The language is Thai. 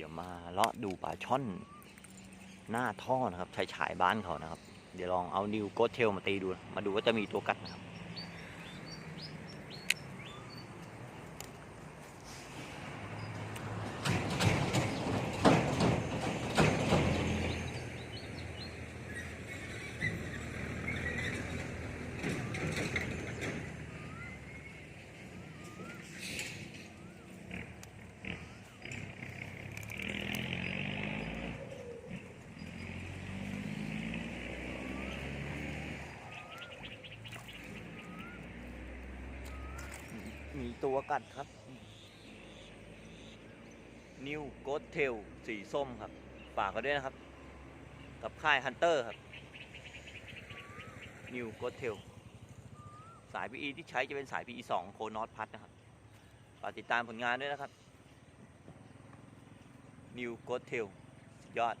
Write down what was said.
ดี๋ยวมาเลาะดูปลาช่อน หน้าท่อนะครับชายฉายบ้านเขานะครับ เดี๋ยวลองเอานิวโกเทลมาตีดู มาดูว่าจะมีตัวกัดนะครับ มีตัวกัดครับ นิวโกดเทลสีส้มครับฝากกันด้วยนะครับ กับค่ายฮันเตอร์ครับนิวโกดเทลสาย PE ที่ใช้จะเป็นสาย PE 2โคนอตพัดนะครับฝากติดตามผลงานด้วยนะครับนิวโกดเทลยอด